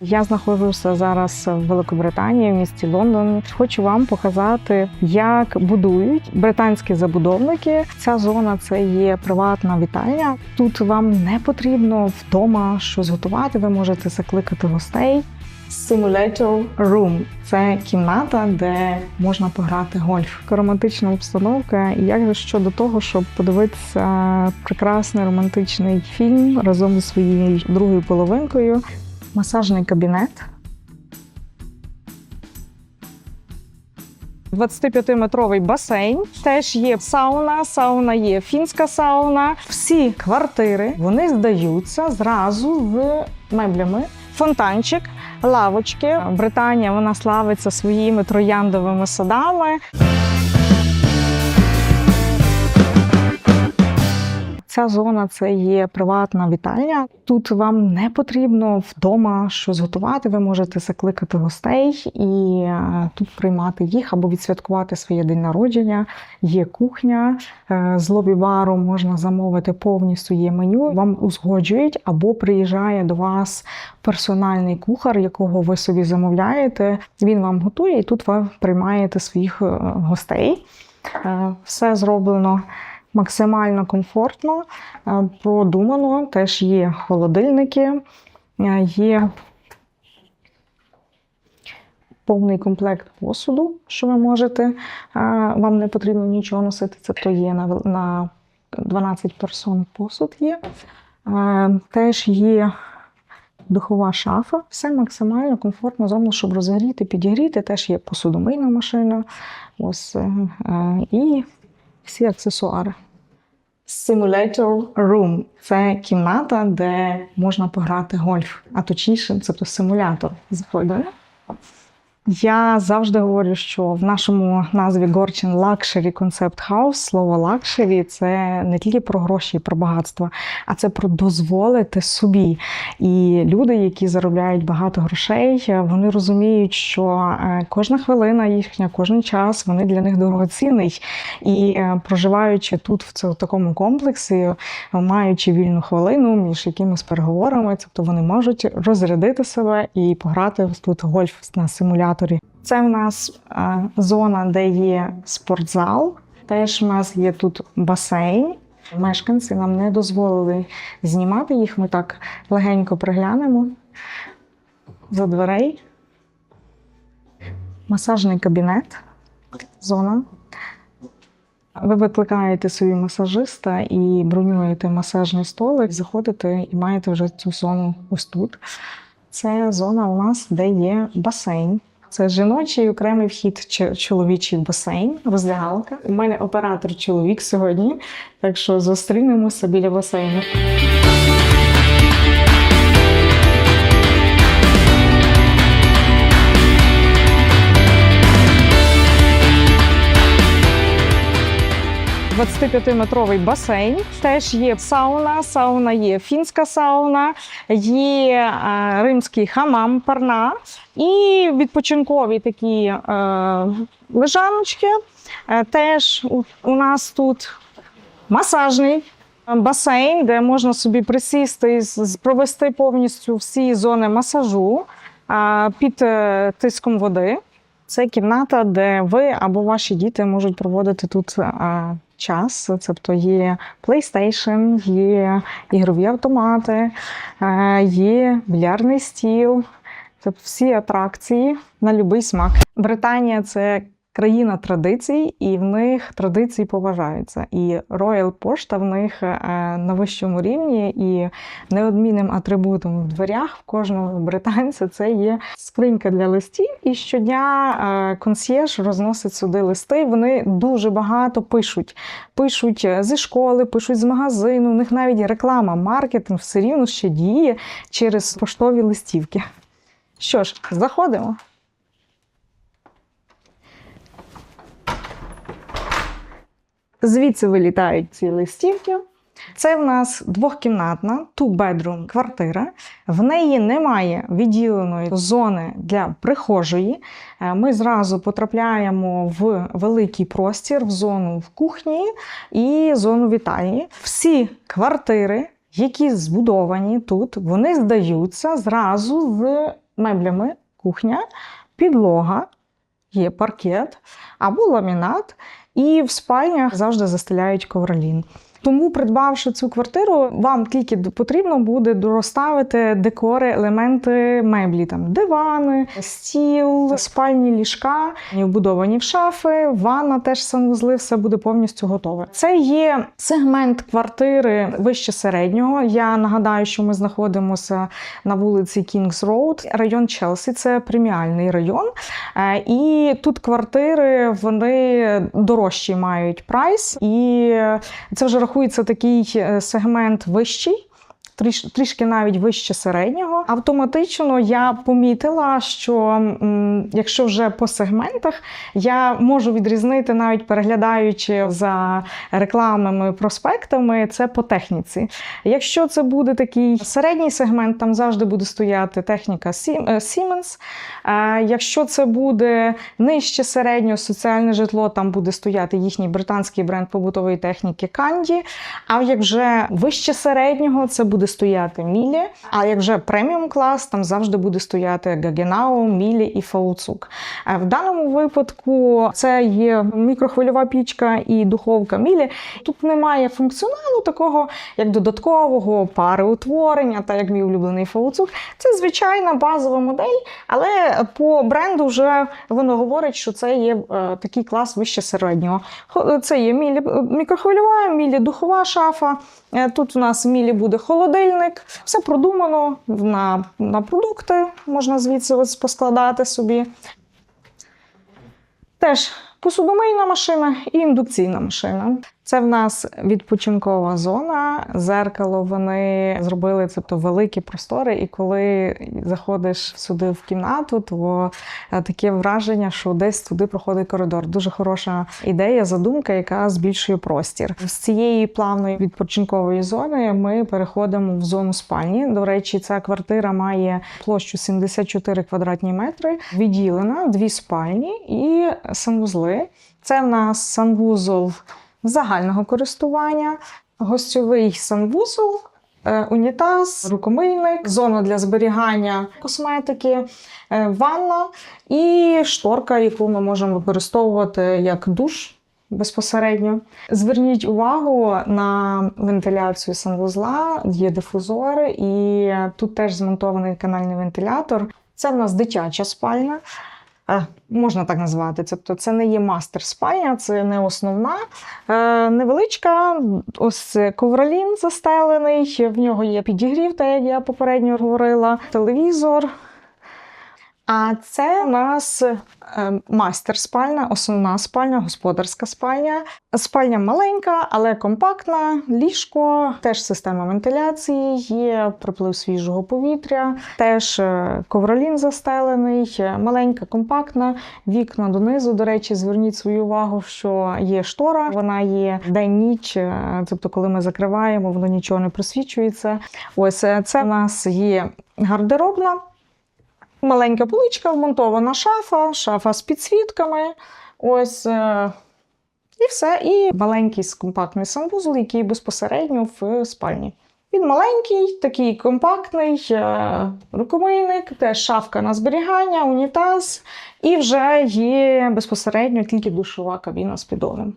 Я знаходжуся зараз в Великобританії, в місті Лондон. Хочу вам показати, як будують британські забудовники. Ця зона це є приватна вітальня. Тут вам не потрібно вдома щось готувати. Ви можете закликати гостей. Simulator Room – це кімната, де можна пограти гольф. Романтична обстановка. Як же щодо того, щоб подивитися прекрасний романтичний фільм разом зі своєю другою половинкою. Масажний кабінет. 25-метровий басейн. Теж є сауна, сауна є фінська сауна. Всі квартири вони здаються зразу з меблями. Фонтанчик, лавочки. Британія вона славиться своїми трояндовими садами. Ця зона це є приватна вітальня. Тут вам не потрібно вдома щось готувати. Ви можете закликати гостей і е, тут приймати їх або відсвяткувати своє день народження. Є кухня е, з лобі-бару можна замовити повністю є меню. Вам узгоджують або приїжджає до вас персональний кухар, якого ви собі замовляєте. Він вам готує, і тут ви приймаєте своїх е, гостей. Все зроблено максимально комфортно, е, продумано. Теж є холодильники, е, є повний комплект посуду, що ви можете. е, Вам не потрібно нічого носити. Це то є на, 12 персон посуд є. Теж є духова шафа. Все максимально комфортно зроблено, щоб розігріти, підігріти. Теж є посудомийна машина. Ось, і всі аксесуари. Simulator Room – це кімната, де можна пограти гольф, а точніше, це то симулятор. Заходимо. Я завжди говорю, що в нашому назві Горчин Luxury Concept House слово luxury – це не тільки про гроші і про багатство, а це про дозволити собі. І люди, які заробляють багато грошей, вони розуміють, що е, кожна хвилина їхня, кожен час вони для них дорогоцінний. І е, проживаючи тут, в цьому такому комплексі, маючи вільну хвилину між якимись переговорами, тобто вони можуть розрядити себе і пограти тут гольф на симуляторі. Це в нас е, зона, де є спортзал. Теж в нас є тут басейн. Мешканці нам не дозволили знімати їх. Ми так легенько приглянемо за дверей. Масажний кабінет, зона. Ви викликаєте собі масажиста і бронюєте масажний столик, заходите і маєте вже цю зону ось тут. Це зона у нас, де є басейн. Це жіночий окремий вхід, чи- чоловічий басейн, роздягалка. У мене оператор чоловік сьогодні, так що зустрінемося біля басейну. – 25-метровий басейн. Теж є сауна, сауна є фінська сауна, є е, римський хамам, парна і відпочинкові такі е, лежаночки. Е, теж у, нас тут масажний басейн, де можна собі присісти і провести повністю всі зони масажу під тиском води. Це кімната, де ви або ваші діти можуть проводити тут а, час. Тобто є PlayStation, є ігрові автомати, а, є більярдний стіл. Тобто всі атракції на будь-який смак. Британія це країна традицій, і в них традиції поважаються. І Royal Пошта в них е, на вищому рівні, і неодмінним атрибутом в дверях в кожного британця це є скринька для листів. І щодня е, консьєрж розносить сюди листи. Вони дуже багато пишуть. Пишуть е, зі школи, пишуть з магазину. У них навіть реклама, маркетинг все рівно ще діє через поштові листівки. Що ж, заходимо. Звідси вилітають ці листівки. Це в нас двохкімнатна two-bedroom квартира. В неї немає відділеної зони для прихожої. Е, Ми зразу потрапляємо в великий простір, в зону в кухні і зону вітальні. Всі квартири, які збудовані тут, вони здаються зразу з меблями кухня, підлога, є паркет або ламінат, і в спальнях завжди застеляють ковролін. Тому, придбавши цю квартиру, вам тільки потрібно буде розставити декори, елементи меблі, там дивани, стіл, спальні ліжка, вбудовані в шафи, ванна теж санвузли, все буде повністю готове. Це є сегмент квартири вище середнього. Я нагадаю, що ми знаходимося на вулиці Kings Road, район Челсі. Це преміальний район. Е, І тут квартири вони дорожчі мають прайс, і це вже рахується такий е, сегмент вищий. Тріш, трішки навіть вище середнього. Автоматично я помітила, що м, якщо вже по сегментах, я можу відрізнити, навіть переглядаючи за рекламами, проспектами, це по техніці. Якщо це буде такий середній сегмент, там завжди буде стояти техніка е, Siemens. Е, Якщо це буде нижче середнього соціальне житло, там буде стояти їхній британський бренд побутової техніки Канді. А як вже вище середнього, це буде стояти Мілі. А як вже преміум клас, там завжди буде стояти Гагенау, Мілі і Фауцук. Е, В даному випадку це є мікрохвильова пічка і духовка Мілі. Тут немає функціоналу такого, як додаткового пареутворення, та як мій улюблений Фауцук. Це звичайна базова модель, але по бренду вже воно говорить, що це є е, такий клас вище середнього. Це є мілі мікрохвильова, мілі духова шафа. Е, Тут у нас мілі буде холодильник. Все продумано на, на продукти, можна звідси ось поскладати собі. Теж посудомийна машина і індукційна машина. Це в нас відпочинкова зона. Зеркало вони зробили тобто великі простори. І коли заходиш сюди в кімнату, то е, таке враження, що десь туди проходить коридор. Дуже хороша ідея, задумка, яка збільшує простір. З цієї плавної відпочинкової зони ми переходимо в зону спальні. До речі, ця квартира має площу 74 квадратні метри, відділена дві спальні і санвузли. Це в нас санвузол загального користування, гостьовий санвузол, е, унітаз, рукомийник, зона для зберігання косметики, е, ванна і шторка, яку ми можемо використовувати як душ. Безпосередньо зверніть увагу на вентиляцію санвузла, є дифузор, і тут теж змонтований канальний вентилятор. Це в нас дитяча спальня. Е, Можна так назвати. Тобто це не є мастер спальня, це не основна. Е, невеличка, ось ковролін застелений, в нього є підігрів, так як я попередньо говорила, телевізор. А це у нас е, мастер спальня, основна спальня, господарська спальня. Спальня маленька, але компактна, ліжко, теж система вентиляції, є приплив свіжого повітря, теж е, ковролін застелений, е, маленька, компактна, вікна донизу. До речі, зверніть свою увагу, що є штора, вона є день-ніч, тобто, коли ми закриваємо, воно нічого не просвічується. Ось це в нас є гардеробна. Маленька поличка, вмонтована шафа, шафа з підсвітками. Ось е, і все. І маленький компактний санвузол, який безпосередньо в спальні. Він маленький, такий компактний, е, рукомийник, теж шафка на зберігання, унітаз, і вже є безпосередньо тільки душова кабіна з підолем.